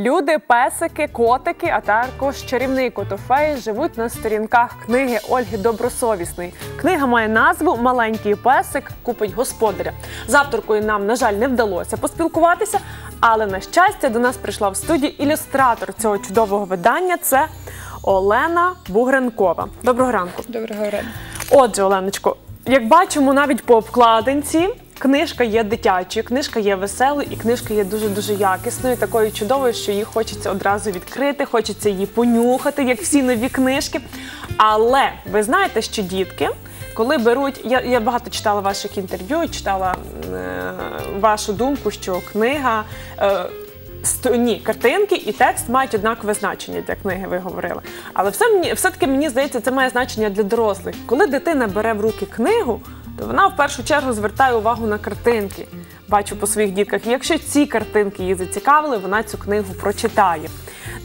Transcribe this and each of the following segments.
Люди, песики, котики, а також чарівний котофей живуть на сторінках книги Ольги Добросовісної. Книга має назву Маленький песик купить господаря. З авторкою нам, на жаль, не вдалося поспілкуватися, але на щастя до нас прийшла в студію ілюстратор цього чудового видання. Це Олена Бугренкова. Доброго ранку. Доброго ранку. Отже, Оленочко, як бачимо, навіть по обкладинці. Книжка є дитячою, книжка є веселою, і книжка є дуже дуже якісною, такою чудовою, що її хочеться одразу відкрити, хочеться її понюхати, як всі нові книжки. Але ви знаєте, що дітки, коли беруть, я, я багато читала ваших інтерв'ю, читала е, вашу думку, що книга. Е, ні, картинки і текст мають однакове значення для книги, ви говорили. Але все мені все-таки мені здається, це має значення для дорослих. Коли дитина бере в руки книгу, вона в першу чергу звертає увагу на картинки. Бачу по своїх дітках. І якщо ці картинки її зацікавили, вона цю книгу прочитає.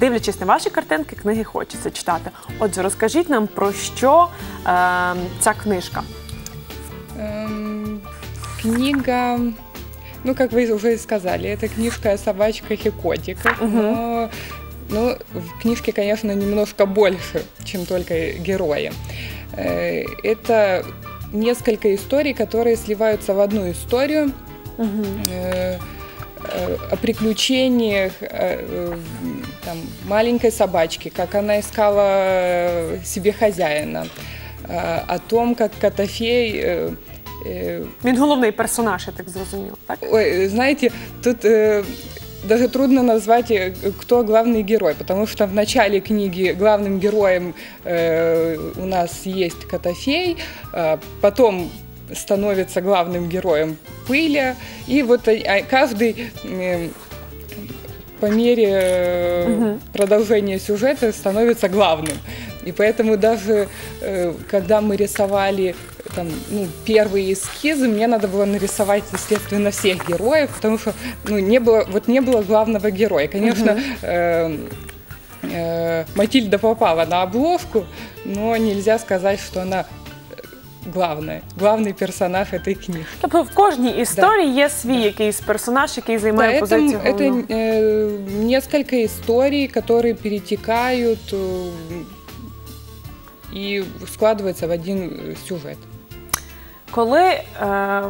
Дивлячись на ваші картинки, книги хочеться читати. Отже, розкажіть нам про що е, ця книжка. Эм, Книга, ну, как вы уже и сказали, это книжка о собачках и котиках, но ну, в книжке, конечно, немножко больше, чем только герои. Э, Это несколько историй, которые сливаются в одну историю. Э, э, о приключениях э, э, там, маленькой собачки, как она искала э, себе хозяина, э, о том, как Котофей... э, э, Він головний персонаж, я так зрозуміла, так? Ой, знаете, тут э, даже трудно назвать, э, кто главный герой, потому что в начале книги главным героем э, у нас есть Котофей, а потом становится главным героем Пыля, и вот э, а каждый э, по мере э, Мгм. продолжения сюжета становится главным. И поэтому даже э, когда мы рисовали там, ну, первые эскизы, мне надо было нарисовать, естественно, всех героев, потому что ну, не было, вот не было главного героя. Конечно, э, э, Матильда попала на обложку, но нельзя сказать, что она э, главная, главный персонаж этой книги. Тобто в кожній історії є свій якийсь персонаж, який Да, займає это, позицію это головного. э, несколько историй, которые перетекают э, и складываются в один э, сюжет. Коли е,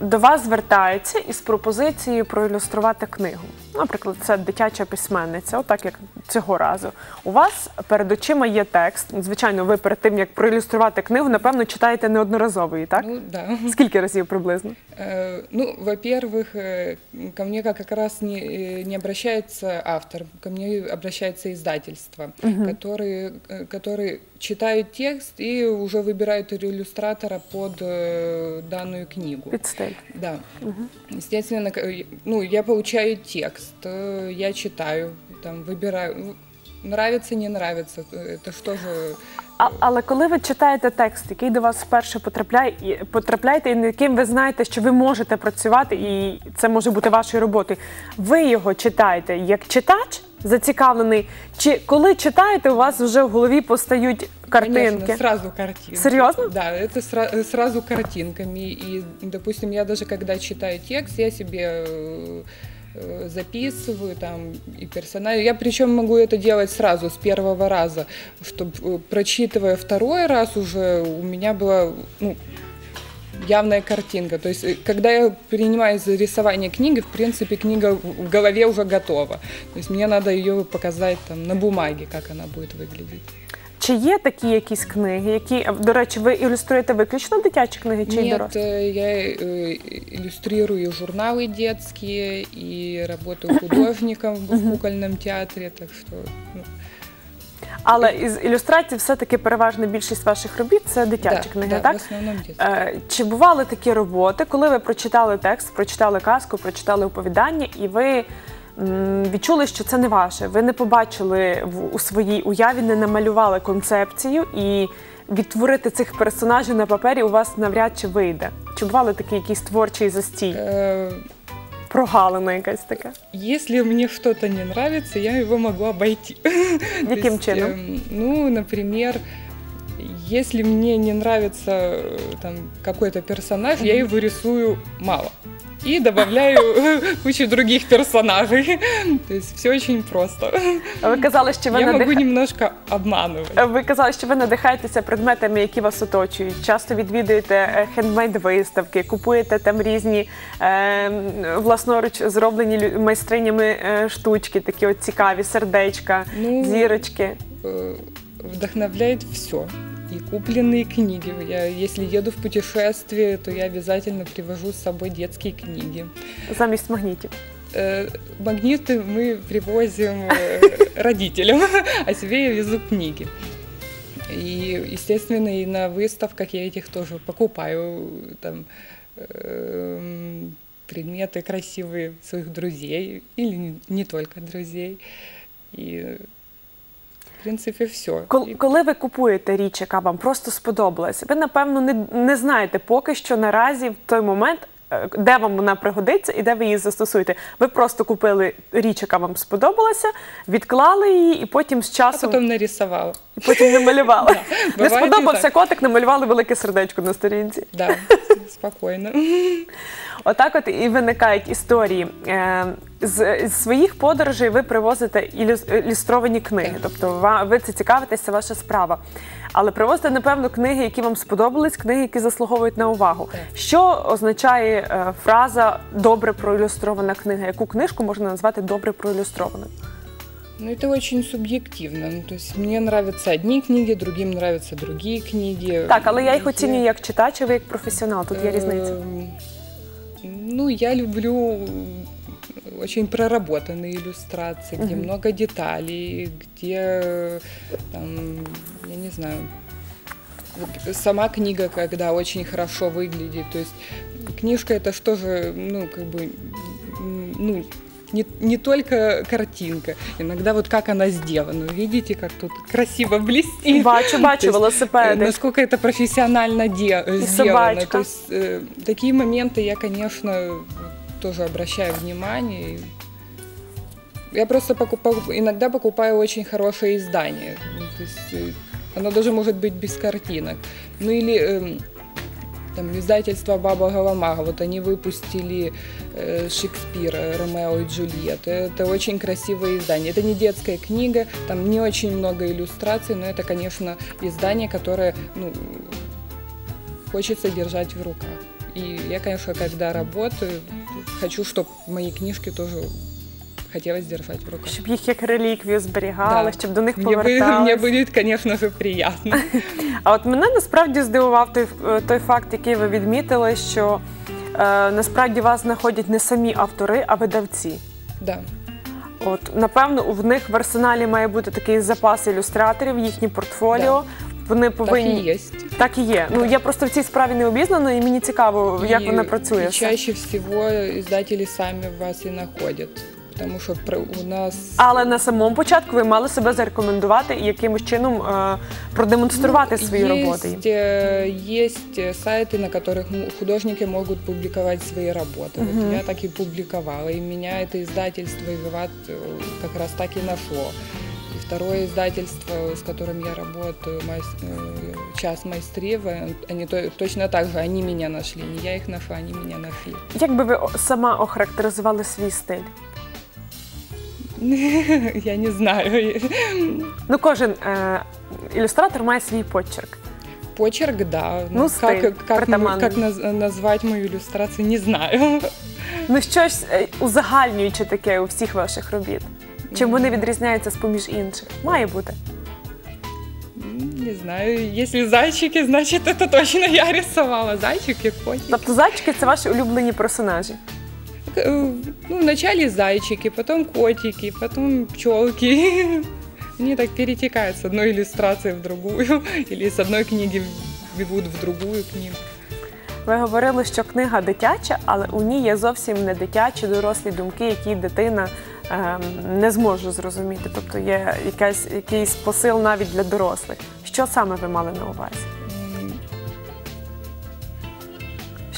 до вас звертаються із пропозицією проілюструвати книгу, наприклад, це дитяча письменниця, отак як цього разу. У вас перед очима є текст. Звичайно, ви перед тим як проілюструвати книгу, напевно, читаєте неодноразово її, так? Ну да. Скільки разів приблизно? Э, Ну, во-первых, э, ко мне как раз не, э, не обращается автор, ко мне обращается издательство, которые, э, которые читают текст и уже выбирают иллюстратора под э, данную книгу. Під стиль. Да. Естественно, к- ну, я получаю текст, э, я читаю, там, выбираю. Ну, Нравится, не нравится. Это что же... А, але коли ви читаєте текст, який до вас вперше потрапляє, і потрапляєте, і над яким ви знаєте, що ви можете працювати, і це може бути вашою роботою, ви його читаєте як читач зацікавлений, чи коли читаєте, у вас вже в голові постають картинки? Конечно, сразу картинки. Серьезно? Да, это сра- сразу картинками. И, допустим, я даже когда читаю текст, я себе э, э, записываю там и персонаж. Я причем могу это делать сразу с первого раза, чтобы прочитывая второй раз уже у меня была ну, явная картинка. То есть, э, когда я принимаюсь за рисование книги, в принципе, книга в в голове уже готова. То есть мне надо ее показать там на бумаге, как она будет выглядеть. Чи є такі якісь книги, які до речі, ви ілюструєте виключно дитячі книги чи й Нет, дорослі? э, я э, иллюстрирую журналы детские и работаю художником в кукольном театре, так что ну, але із ілюстрацій все-таки переважна більшість ваших робіт це дитячі да, книги, да, так? в основном детские. Е, Чи бували такі роботи, коли ви прочитали текст, прочитали казку, прочитали оповідання, і ви м, відчули, що це не ваше? Ви не побачили в, у своїй уяві, не намалювали концепцію і відтворити цих персонажів на папері у вас навряд чи вийде. Чи бували такі якісь творчі застій, Э, прогалина якась така? Если мне что-то не нравится, я его могу обойти. Яким есть, чином? Ну, например, если мне не нравится э, там какой-то персонаж, я его рисую мало. И добавляю кучу других персонажей. То есть все очень просто. Ви казали, що ви Я надих... могу немножко обманывать. Ви казали, що ви надихаєтеся предметами, які вас оточують. Часто відвідуєте хендмейд-виставки, купуєте там різні е, власноруч зроблені лю- майстринями е, штучки, такі от цікаві сердечка, Ну, зірочки. Э, Вдохновляет все. И купленные книги. Я, если еду в путешествие, то я обязательно привожу с собой детские книги. Замість магнітів. Э, Магниты мы привозим э, родителям, а себе я везу книги. И, естественно, и на выставках я этих тоже покупаю. Там, эм, предметы красивые своих друзей или не, не только друзей. И, в принципе, все. Кол- Коли ви купуєте річ, яка вам просто сподобалась, ви напевно не, не знаєте поки що наразі в той момент, е, де вам вона пригодиться і де ви її застосуєте. Ви просто купили річ, яка вам сподобалася, відклали її, і потім з А часом потом нарисовала. І потім. Не буває і сподобався так. котик, намалювали велике сердечко на сторінці. Да, спокойно. Отак, от і виникають історії. Е, З, з своїх подорожей ви привозите ілюс- ілюстровані книги, тобто ва- ви це цікавитесь, це ваша справа. Але привозите, напевно, книги, які вам сподобались, книги, які заслуговують на увагу. Що означає е, фраза добре проілюстрована книга? Яку книжку можна назвати добре проілюстрованою? Ну, это очень субъективно. Ну, то есть мне нравятся одни книги, другим нравятся другие книги. Так, але я їх Я- оцінюю як читач, а ви як професіонал. Тут є різниця. Эм, Ну, я люблю очень проработанные иллюстрации, где Мгм. много деталей, где, там, я не знаю, вот сама книга, когда очень хорошо выглядит. То есть книжка это что же, ну, как бы, м, ну, не, не только картинка, иногда вот как она сделана. Видите, как тут красиво блестит. Бачу, То бачу есть, велосипеди. Э, Насколько это профессионально де- сделано. собачка. То есть э, такие моменты я, конечно, тоже обращаю внимание. И Я просто покупаю, иногда покупаю очень хорошее издание. Ну, то есть, э, оно даже может быть без картинок. Ну или эм, там издательство Баба Галамага, вот они выпустили э, Шекспира, Ромео и Джульетта. Это очень красивое издание. Это не детская книга, там не очень много иллюстраций, но это, конечно, издание, которое ну, хочется держать в руках. И я, конечно, когда работаю, хочу, чтобы мои книжки тоже хотелось держать в руках. Щоб їх як реліквію зберігали, Да. щоб до них мне будет, конечно же, приятно. А от мене насправді здивував той, е, той факт, який ви відмітили, що е, насправді вас знаходять не самі автори, а видавці. Да. От напевно, в них в арсеналі має бути такий запас ілюстраторів, їхнє портфоліо. Вони Так повинні и есть. Так і є. Ну я просто в цій справі не обізнана, і мені цікаво, як И- вона працює. все. чаще всего издатели сами вас и находят Потому что про- у нас... Але на самому початку ви мали себе зарекомендувати і якимось чином е, продемонструвати свої роботи. Есть, э, есть э, сайты, на которых м- художники могут публиковать свои работы. Вот Мгм. я так и публиковала, и меня это издательство «Виват» э, как раз так и нашло. И второе издательство, с которым я работаю, майс- э, «Час майстрів», э, они то- точно так же, они меня нашли. Не я их нашла, они меня нашли. Як би ви о- сама охарактеризували свій стиль? Я не знаю. Ну, кожен е, ілюстратор має свій почерк. Почерк, да. Ну, стиль, как, как, наз- назвать мою иллюстрацию, не знаю. Ну, щось е, узагальнююче таке у всіх ваших робіт. Чим вони відрізняються з поміж інших? Має бути. М, Не знаю, если зайчики, значит это точно я рисовала. Зайчики, котики. Тобто зайчики це ваші улюблені персонажі. Э, Ну, вначале зайчики, потом котики, потом пчелки. Они так перетекают с одной иллюстрации в другую, или с одной книги бегут в другую книгу. Ви говорили, що книга дитяча, але у ній є зовсім не дитячі дорослі думки, які дитина ем, не зможе зрозуміти. Тобто є якась, якийсь посил навіть для дорослих. Що саме ви мали на увазі?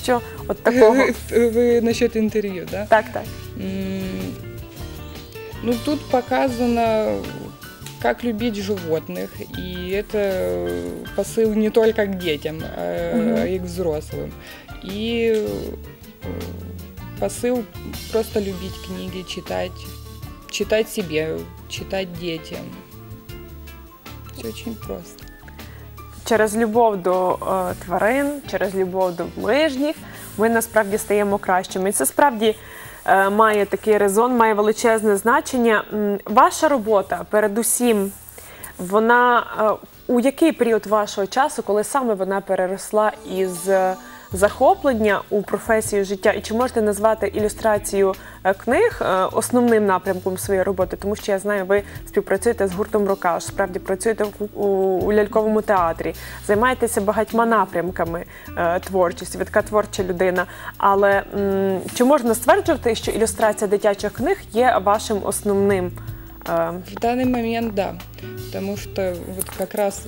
Що от такого? Вы, вы насчет интервью, да? Так, так. М, Ну, тут показано, как любить животных, и это посыл не только к детям, а Мгм. и к взрослым. И э, посыл просто любить книги, читать, читать себе, читать детям. Все очень просто. Через любов до е, тварин, через любов до ближніх, ми насправді стаємо кращими. І це справді е, має такий резон, має величезне значення. Ваша робота, передусім, вона е, у який період вашого часу, коли саме вона переросла із е, захоплення у професію життя, і чи можете назвати ілюстрацію е, книг е, основним напрямком своєї роботи? Тому що я знаю, ви співпрацюєте з гуртом Рокаш, справді працюєте у, ляльковому театрі, займаєтеся багатьма напрямками е, творчості, ви така творча людина. Але чи можна стверджувати, що ілюстрація дитячих книг є вашим основним? В данный момент да, потому что вот как раз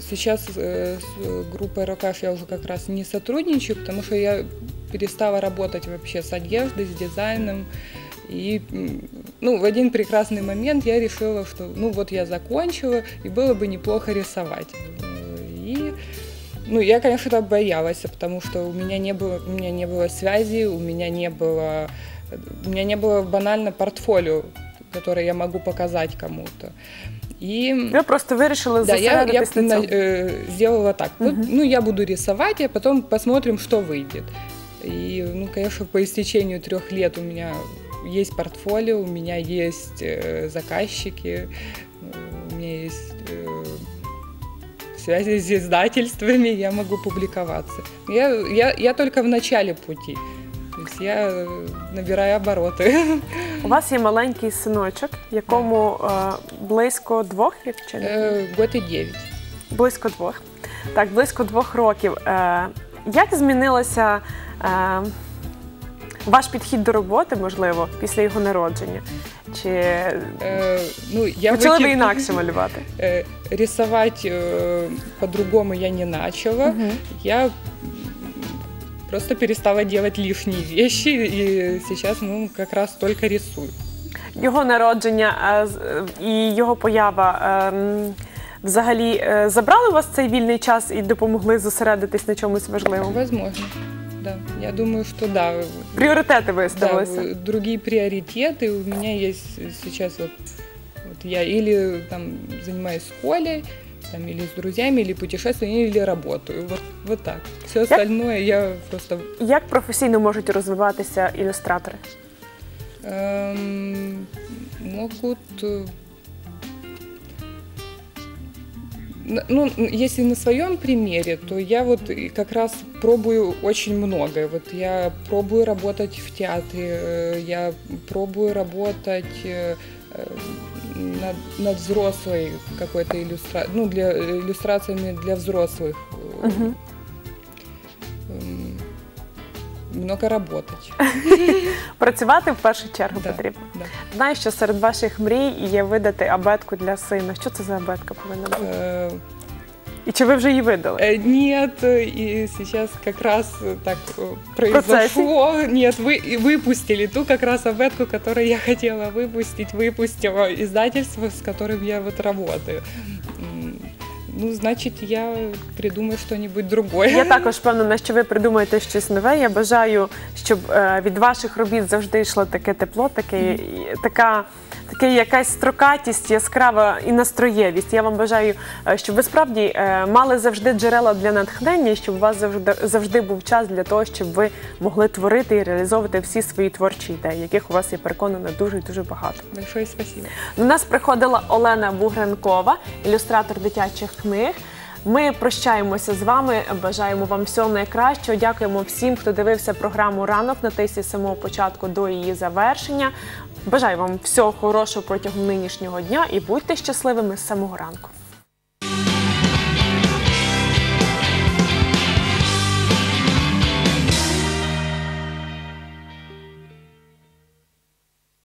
сейчас э, с группой Рокаш я уже как раз не сотрудничаю, потому что я перестала работать вообще с одеждой, с дизайном. И м, ну, в один прекрасный момент я решила, что ну вот я закончила, и было бы неплохо рисовать. Э, И ну, я, конечно, так боялась, потому что у меня не было, у меня не было связи, у меня не было, у меня не было банально портфолио, которое я могу показать кому-то. И ви просто вирішили да, я, я зосередитись на на- цьому? э, сделала так. Вот, ну, я буду рисовать, а потом посмотрим, что выйдет. И, ну, конечно, по истечению трех лет у меня есть портфолио, у меня есть э, заказчики, э, у меня есть э, связи с издательствами, я могу публиковаться. Я, я, я только в начале пути. То есть я э, набираю обороты. У вас є маленький синочок, якому е, близько двох, якщо не Э, Год и девять. близько двох. Так, близько двох років. Е, як змінилося е, ваш підхід до роботи, можливо, після його народження? Чи Э, Ну, я почали ви выкид- інакше малювати? Э, рисовать э, по-другому я не начала. Я м, просто перестала делать лишние вещи, и сейчас, ну, как раз только рисую. Його народження е, е, і його поява. е, Взагалі е, забрали у вас цей вільний час і допомогли зосередитись на чомусь важливому? Возможно. Да, я думаю, что да. Пріоритети Да, виставилися. в- другие приоритеты у меня есть сейчас вот, вот я или там занимаюсь школой, там, или с друзьями, или путешествуем, или работаю. Вот, вот так. Все остальное я просто Як професійно можуть розвиватися ілюстратори? Эм, могут... э, н- Ну, н- если на своем примере, то я вот и как раз пробую очень многое. Вот я пробую работать в театре, э, я пробую работать э, э, над, над взрослой какой-то иллюстрацией, ну, для иллюстрациями для взрослых. э, Мгм. эм, Много работать. Працювати в першу чергу Да, потрібно. да. Знаю, що серед ваших мрій є видати абетку для сина. Що це за абетка повинна бути? Э, І чи ви вже її видали? Э, Нет, э, и сейчас как раз э, так э, произошло. Нет, вы и выпустили ту как раз абетку, которую я хотела выпустить, выпустила издательство, с которым я вот работаю. М, Ну, значит, я придумаю что-нибудь другое. Я також впевнена, що ви придумаєте щось нове. Я бажаю, щоб е, від ваших робіт завжди йшло таке тепло, таке, і- така, таке якась строкатість, яскрава і настроєвість. Я вам бажаю, е, щоб ви справді е, мали завжди джерела для натхнення, щоб у вас завжди, завжди був час для того, щоб ви могли творити і реалізовувати всі свої творчі ідеї, яких у вас я переконана дуже і дуже багато. Большое спасибо. До нас приходила Олена Бугренкова, ілюстратор дитячих книг. Ми прощаємося з вами. Бажаємо вам всього найкращого. Дякуємо всім, хто дивився програму ранок на тисі з самого початку до її завершення. Бажаю вам всього хорошого протягом нинішнього дня і будьте щасливими з самого ранку.